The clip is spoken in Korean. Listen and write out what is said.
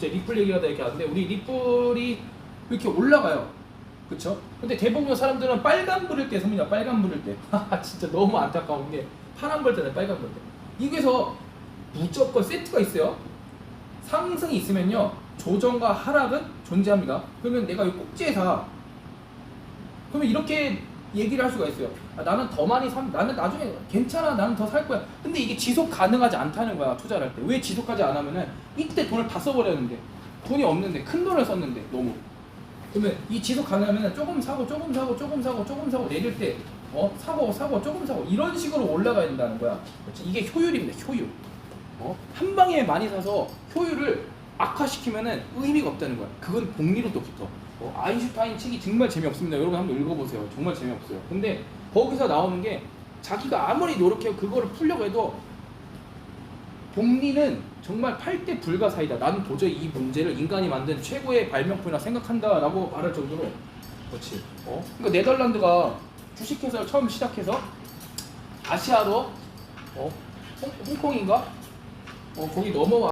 갑자기 리플 얘기가 이렇게 하는데 우리 리플이 이렇게 올라가요. 그쵸? 근데 대부분 사람들은 빨간 불일 때 섭니다. 빨간 불일 때. 하하, 진짜 너무 안타까운 게 파란 불 때는 빨간 불 때. 여기서 무조건 세트가 있어요. 상승이 있으면요. 조정과 하락은 존재합니다. 그러면 내가 이 꼭지에 사. 그러면 이렇게 얘기를 할 수가 있어요. 아, 나는 더 많이 산, 나는 나중에 괜찮아, 나는 더 살 거야. 근데 이게 지속 가능하지 않다는 거야, 투자를 할 때. 왜 지속하지 않으면은 이때 돈을 다 써버렸는데, 돈이 없는데, 큰 돈을 썼는데, 너무. 그러면 이 지속 가능하면 조금 사고, 조금 사고, 조금 사고, 조금 사고, 내릴 때, 어, 사고, 사고, 조금 사고, 이런 식으로 올라가야 된다는 거야. 이게 효율입니다, 효율. 어? 한 방에 많이 사서 효율을 악화시키면은 의미가 없다는 거야. 그건 복리로도 붙어. 어, 아인슈타인 책이 정말 재미없습니다. 여러분 한번 읽어보세요. 정말 재미없어요. 근데 거기서 나오는 게 자기가 아무리 노력해서 그거를 풀려고 해도 복리는 정말 8대 불가사이다. 나는 도저히 이 문제를 인간이 만든 최고의 발명품이라 생각한다라고 말할 정도로 그렇지. 어? 그러니까 네덜란드가 주식회사를 처음 시작해서 아시아로 어? 홍, 홍콩인가? 어, 거기 넘어와